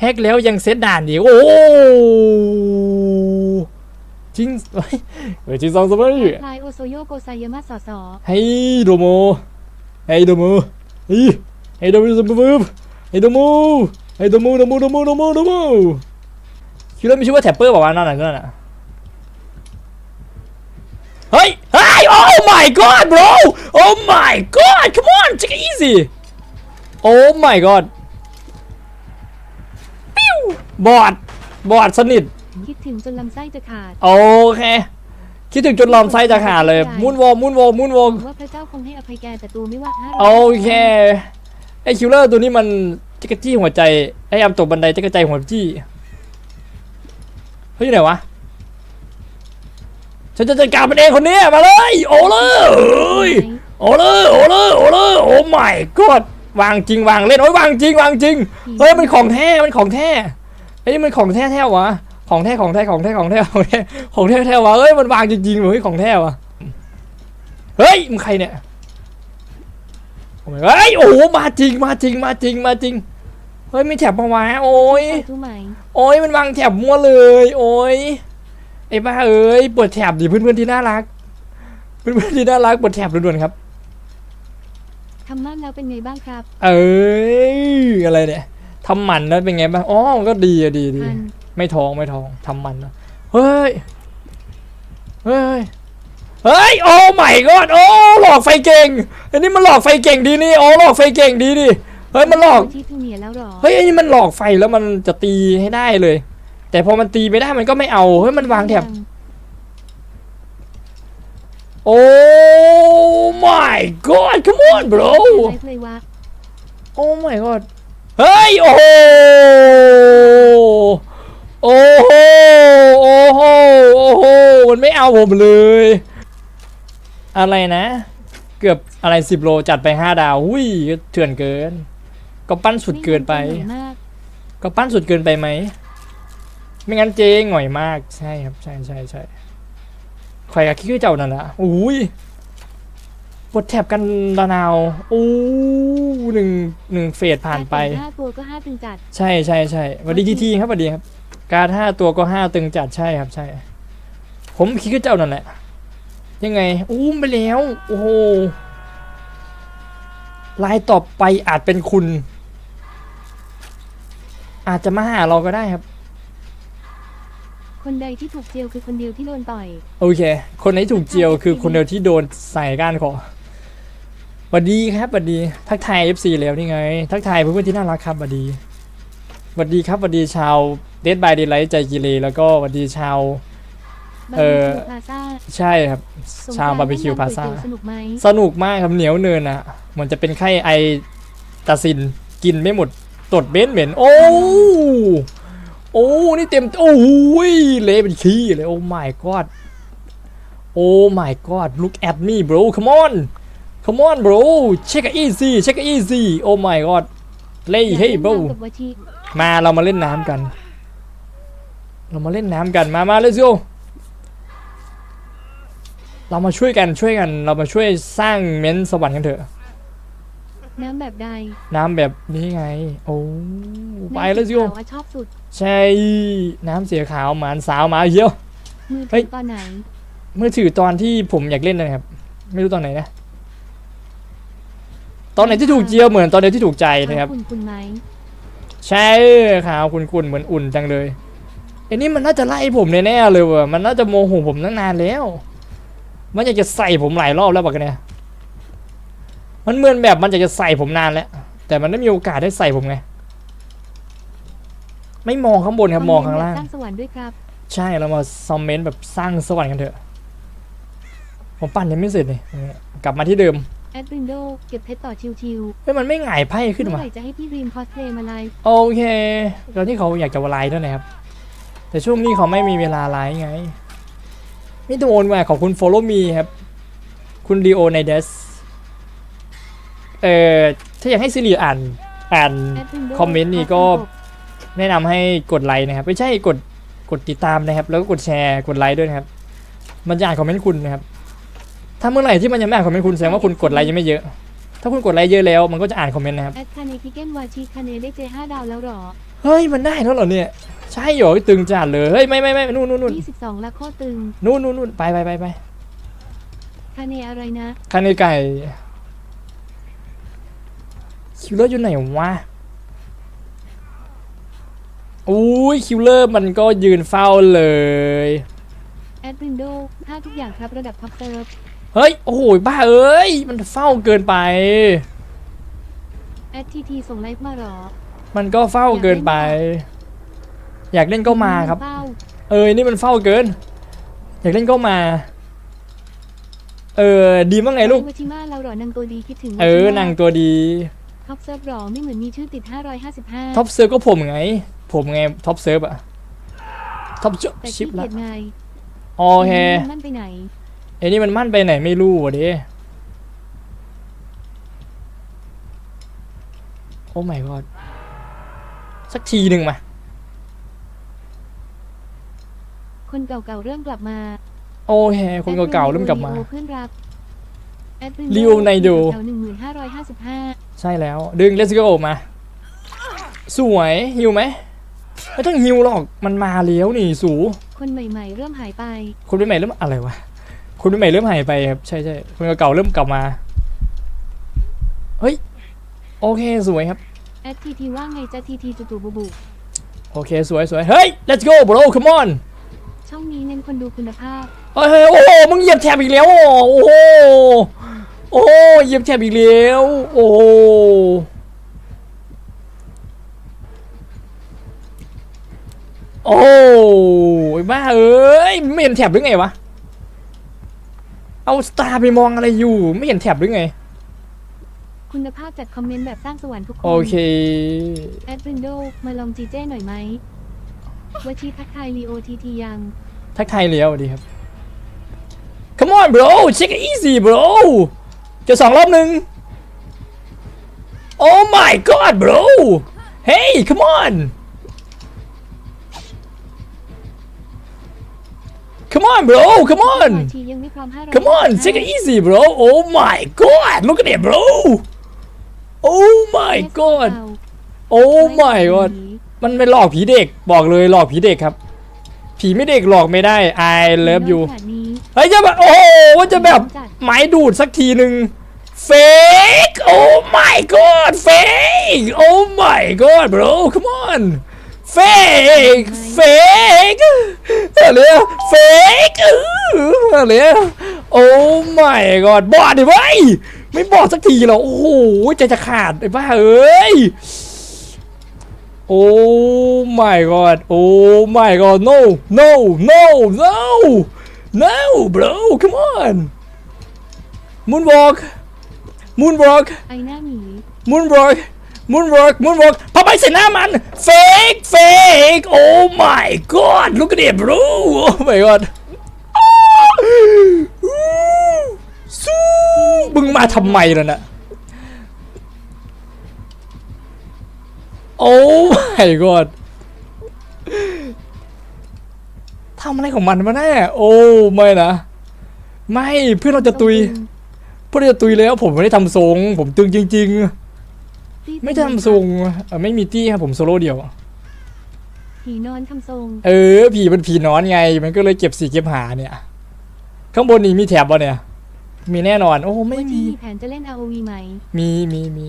แฮกแล้วยังเซตด่านอีกโอ้จริงเฮ้ยเฮ้ยจริงสองสมัยพลายโอโซโยโกไซยามาสอสอเฮ้ยโดโมเฮ้ยโดโมเฮ้ยเฮ้ยโดโมโดโมเฮ้ยโดโมเฮ้ยโดโมโดโมโดโมโดโมโดโมคิดว่ามีชื่อว่าแท็ปเปอร์บอกว่านั่นน่ะนั่นน่ะเฮ้ยเฮ้ย oh my god bro oh my god come on take it easy oh my god ปิ้ว บอดบอดสนิท คิดถึงจนลำไส้จะขาดโอเค คิดถึงจนลำไส้จะขาดเลย มุนวอมุนวอมุนวอหวังว่าพระเจ้าคงให้อภัยแกแต่ตูไม่ว่าห้าโอเคไอคิวเลอร์ตัวนี้มันจักรจี้หัวใจไออัมตกบันไดจักรใจหัวจี้เฮ้ยอยู่ไหนวะฉันจะจัดการมันเองคนนี้มาเลยโอเลยเอ้ยโอเลยโอเลยโอเลยโอ้ my god วางจริงวางเล่นโอ้ยวางจริงวางจริงเฮ้ยมันของแท้มันของแท้ ไอ้นี่มันของแท้แท้วะของแท้ของแท้ของแท้ของแท้ของแท้ของแท้แท้วะเฮ้ยมันวางจริงๆเฮ้ยของแท้วะเฮ้ยมึงใครเนี่ยโอ้ยเฮ้ยโอ้โหมาจริงมาจริงมาจริงมาจริงเฮ้ยมีแถบมาวะโอ้ยทูไหมโอ้ยมันวางแถบมั่วเลย โอ้ยไอ้บ้าเอ้ยปวดแถบดิเพื่อนๆที่น่ารักเพื่อนๆที่น่ารักปวดแถบด่วนๆครับทำมั่นแล้วเป็นไงบ้างครับ เอ้ยอะไรเนี่ย ทำหมันแล้วเป็นไงบ้างอ๋อมันก็ดีอะดีดีอันไม่ท้องไม่ท้องทำมันนะเฮ้ย เฮ้ย เฮ้ย โอ้ไม่กอดโอ้หลอกไฟเก่ง อันนี้มันหลอกไฟเก่งดีนี่โอ้หลอกไฟเก่งดีดิ เฮ้ยมันหลอก ที่ทูเนียแล้วหรอ เฮ้ยอันนี้มันหลอกไฟแล้วมันจะตีให้ได้เลย แต่พอมันตีไม่ได้มันก็ไม่เอา เฮ้ยมันวางแถบ โอ้ my god come on bro ไลฟ์เลยวะโอ้ my god เฮ้ย โอ้โห โอ้โห โอ้โห โอ้โห มันไม่เอาผมเลย อะไรนะ เกือบอะไรสิบโลจัดไปห้าดาวหุ้ยเถื่อนเกิน ก็ปั้นสุดเกินไป ก็ปั้นสุดเกินไปไหม ไม่งั้นเจ๊งหน่อยมาก ใช่ครับ ใช่ใช่ใช่ใครกับคิดเจ้านั่นนะอุ้ย ปวดแถบกันดานาวอู้หนึ่งหนึ่งเฟสผ่านไป ห้าตัวก็ห้าตึงจัดใช่ใช่ใช่สวัสดีทีทีครับสวัสดีครับ การห้าตัวก็ห้าตึงจัดใช่ครับใช่ ผมคิดว่าเจ้านั่นแหละ ยังไงอู้มไปแล้ว โอ้โหลายต่อไปอาจเป็นคุณ อาจจะมาหาเราก็ได้ครับ คนใดที่ถูกเจียวคือคนเดียวที่โดนต่อย โอเค คนไหนถูกเจียวคือคนเดียวที่โดนใส่ก้านคอ สวัสดีครับสวัสดีทักทาย FC แล้วนี่ไง ทักทายเพื่อนๆที่น่ารักครับสวัสดีสวัสดีครับสวัสดีชาวเดดบายเดย์ไลท์ใจกิเล แล้วก็สวัสดีชาวบาเอ่ร์บีอคิวพลาซ่าใช่ครับ สงชาวกรนต์บาร์บีคิวเล่นพาซ่าก๋ยเตี๋ยวสนุกไหมสนุกมากครับเหนียวเนินอะเหมือนจะเป็นไข้ไอตาซินกินไม่หมดตดเบ้นเหม็น โอ้โอ้นี่เต็มโอ้ยเละเป็นขี้เลยโอ้ my god โอ้ my god look at me bro come on come on bro check it easy check it easy oh my god เล่เฮ้ย bro อยากเล่นน้ำกับวชิมาเรามาเล่นน้ำกัน เรามาเล่นน้ำกันมามาเลยซิโอเรามาช่วยกันช่วยกันเรามาช่วยสร้างเม้นท์สวรรค์กันเถอะ น้ำแบบใด น้ำแบบนี้ไง โอ้ไปเลยซิโอน้ำสีขาวอะชอบสุด ใช่ น้ำเสียขาวหมานสาวหมาเหี่ยวมือเฮ้ถืยอตอนไหนมือถือตอนที่ผมอยากเล่นนะครับ ไม่รู้ตอนไหนนะ ตอนไหนที่ถูกเจียวเหมือนตอนเดียวที่ถูกใจนะครับคุณคุณไหมใช่ขาวคุณๆเหมือนอุ่นจังเลยไอ้นี่มันน่าจะไล่ผมแน่ๆเลยว่ะมันน่าจะโมโหผมตั้งนานแล้ว มันอยากจะใส่ผมหลายรอบแล้วปะกันเนี่ยมันเหมือนแบบมันอยากจะใส่ผมนานแล้ว แต่มันไม่มีโอกาสได้ใส่ผมไงไม่มองข้างบนครับมองข้างล่างสร้างสวรรค์ด้วยครับใช่เรามาซอมเมนต์แบบสร้างสวรรค์กันเถอะผมปั่นยังไม่เสร็จเลยกลับมาที่เดิม แอดวินโดเก็บเพชรต่อชิวเฮ้ยมันไม่หงายไพ่ๆขึ้นเมื่อมา ไหร่จะให้พี่รีมคอสเพลย์มาไลฟ์โอเคตอนที่เขาอยากจะไลฟ์ด้วยนะครับ แต่ช่วงนี้เขาไม่มีเวลาไลฟ์ไงมิโดนมาขอบคุณ follow me ครับ คุณดีโอในเดสเอ่อ ถ้าอยากให้ซิริอ่าน อ่าน แอดวินโดคอมเมนต์นี่ก็ แนะนำให้กดไลค์นะครับ ไม่ใช่กดกดติดตามนะครับ แล้วก็กดแชร์กดไลค์ด้วยนะครับ มันจะอ่านคอมเมนต์คุณนะครับ ถ้าเมื่อไหร่ที่มันยังไม่อ่านคอมเมนต์คุณแสดงว่าคุณกดไลค์ยังไม่เยอะ ถ้าคุณกดไลค์เยอะแล้ว มันก็จะอ่านคอมเมนต์นะครับ แอดคาเนคิเกนวาชิคาเนได้เจห้าดาวแล้วหรอ เฮ้ยมันได้แล้วเหรอเนี่ย ใช่เหรอตึงจัดเลย เฮ้ยไม่ไม่ไม่นู่นนู่นนู่น22ละโคตรตึงนู่นนู่นนู่นไปไปไปไปคาเนอะไรนะคันในไก่คิวเลอร์อยู่ไหนวะอุ้ยคิวเลอร์มันก็ยืนเฝ้าเลย แอดวินโดถ้าทุกอย่างครับระดับท็อปเซิร์ฟ เฮ้ย โอ้โหบ้าเอ้ย มันเฝ้าเกินไป แอดทีทีส่งไลฟ์มาหรอมันก็เฝ้าเกินไป อยากเล่นก็มาครับเฝ้าเออนี่มันเฝ้าเกิน อยากเล่นก็มา เออ ดีมั้งไงลูกวาชิมาเราหรอนางตัวดีคิดถึงเออนางตัวดี ท็อปเซิร์ฟหรอไม่เหมือนมีชื่อติด 555ท็อปเซิร์ฟก็ผมไง ผมไงท็อปเซิร์ฟอะท็อปแต่ชิขี้ปเกีละยจไงโอเคนั่นไปไหน ไอ้นี่มันมั่นไปไหนไม่รู้อะดิโอ้ my god สักทีหนึ่งมา คนเก่าๆเริ่มกลับมาโอเคคนเก่าๆเริ่มกลับมาแอดวินโดเพื่อนรักแอดวินลิโอไนโดแถว1555ใช่แล้ว ดึง let's go มา สวยหิวไหมไม่ต้องหิวหรอกมันมาแล้วนี่สู คนใหม่ๆ เริ่มหายไป คนใหม่ๆเริ่มอะไรวะ คนใหม่ๆเริ่มหายไปครับใช่ใช่คนเก่าๆเริ่มกลับมา เฮ้ย โอเคสวยครับแอดทีทีว่าไงจะทีทีจุตุบุบุโอเคสวยสวยเฮ้ย let's go bro come on ช่องนี้เน้นคนดูคุณภาพเฮ้ยเฮ้ยโอ้โหมึงเหยียบแถบอีกแล้ว โอ้โหโอ้โหเหยียบแถบอีกแล้วโอ้โหโอ้ยบ้าเอ้ยไม่เห็นแถบหรือไงวะ เอาสตาร์ไปมองอะไรอยู่ ไม่เห็นแถบหรือไง คุณภาพจัดคอมเมนต์แบบสร้างสวรรค์ทุกคน โอเค แอดวินโดมาลองจีเจ้หน่อยไหมวชีทักทายลีโอทีทียัง ทักทายเลี้ยวดีครับ Come on bro check it easy bro เจะสองรอบหนึ่ง Oh my god bro Hey come on Come on bro come on วชียังไม่พร้อม500 Come on check it easy bro Oh my god look at it bro Oh my god Oh my god มันเป็นหลอกผีเด็กบอกเลยหลอกผีเด็กครับ ผีไม่เด็กหลอกไม่ได้ I love you ขนาดนี้เฮ้ยจะแบบโอ้โหว่าจะแบบไม้ดูดสักทีหนึ่งเฟกโอ้ my god เฟกโอ้ my god bro come on เฟกเฟกอะไรอะเฟกอะไรอะโอ้ my god บอดดิเว้ยไม่บอดสักทีหรอโอ้โหใจจะขาดไอ้บ้าเอ้ยโอ้ my god โอ้ my god no no no no no bro come on moonwalk moonwalk ไอหน้าหมี moonwalk moonwalk moonwalk พาไปใส่หน้ามัน fake fake oh my god look at it bro oh my god สู้มึงมาทำไมล่ะนะโอ้ my god ทำอะไรของมันมาแน่โอ้ไม่นะ ไม่เพื่อนเราจะตุย เพื่อนเราจะตุยแล้ว ผมไม่ได้ทำทรง ผมตึงจริง ๆ ไม่ได้ทำทรงไม่มีตี้ครับผมโซโล่เดียว ผีนอนทำทรง เออ ผีเป็นผีนอนไง มันก็เลยเก็บสีเก็บหาเนี่ย ข้างบนนี้มีแถบบ่เนี่ย มีแน่นอน โอ้ไม่วชีมี มีแผนจะเล่น ROV ไหม มีมีมี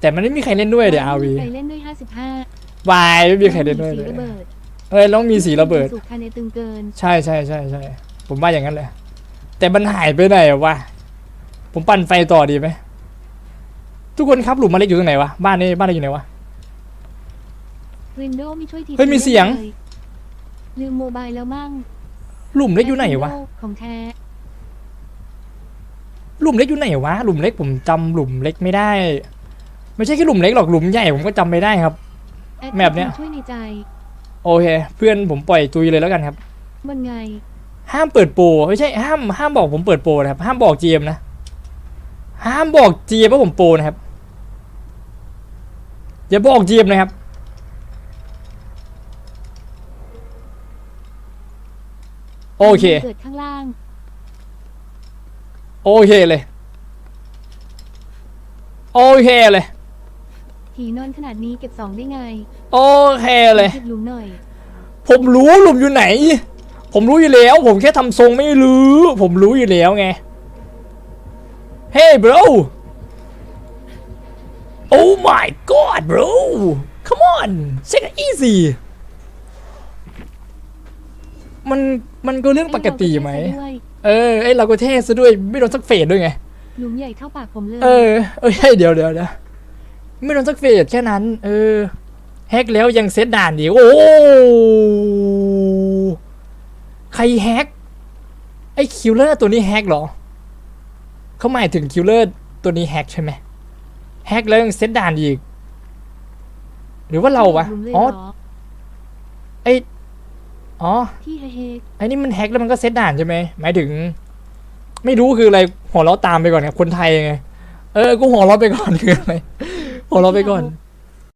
แต่มันไม่มีใครเล่นด้วยเดี๋ยวอาวีใครเล่นด้วย55วายไม่มีใครเล่นด้วยเลสียระเบิดเอ้ยต้องมีสีระเบิดสุคาเนตึงเกิน ใช่ใช่ใช่ใช่ผมว่าอย่างนั้นเลยแต่มันหายไปไหนวะ ผมปั่นไฟต่อดีไหมทุกคนครับหลุมมาเล็กอยู่ตรงไหนวะ บ้านนี้บ้านเราอยู่ไหนวะ วินโดว์ไม่ช่วยทีเฮ้ยมีเสียง ลลืมโมบายแล้วมั่งหลุมเล็กอยู่ไหนวะ Windows ของแท้หลุมเล็กอยู่ไหนวะ หลุมเล็กผมจำหลุมเล็กไม่ได้ ไม่ใช่แค่หลุมเล็กหรอก หลุมใหญ่ผมก็จำไม่ได้ครับแอดแมปเนี้ย ช่วยในใจ โอเค เพื่อนผมปล่อยตุยเลยแล้วกันครับบนไง ห้ามเปิดโปรไม่ใช่ห้ามห้ามบอกผมเปิดโปรนะครับ ห้ามบอก GM นะ ห้ามบอก GM ว่าผมโปรนะครับ อย่าบอก GM นะครับ โอเค เกิดข้างล่าง โอเคเลย โอเคเลยผีผีนอนขนาดนี้เก็บสองได้ไงโอเคเลย คิดหลุมหน่อย ผมรู้หลุมอยู่ไหน ผมรู้อยู่แล้ว ผมแค่ทำทรงไม่รู้ ผมรู้อยู่แล้วไง Hey bro Oh my god bro Come on take it easy มันมันก็เรื่องปกติไหม เอ้ยเราก็แค่ด้วยเออไอยเราก็เท่ซะด้วยไม่โดนสักเฟดด้วยไง หลุมใหญ่เท่าปากผมเลย เออ เอ้ยเดี๋ยวเดี๋ยวเดี๋ยวไม่โดนสักเฟดแค่นั้น เออ แฮกแล้วยังเซตด่านอีกโอ้ใครแฮกไอ้คิวเลอร์ตัวนี้แฮกเหรอ เขาหมายถึงคิวเลอร์ตัวนี้แฮกใช่ไหมแฮกแล้วยังเซตด่านอีก หรือว่าเราวะหลุมเลยอ๋อเหรอไอ อ๋อ ที่เฮเฮไอ้นี่มันแฮกแล้วมันก็เซตด่านใช่ไหมหมายถึง ไม่รู้คืออะไรหัวเราะตามไปก่อนไงคนไทยไงเออกูหัวเราะไปก่อนคืออะไรหัวเราะไปก่อนที่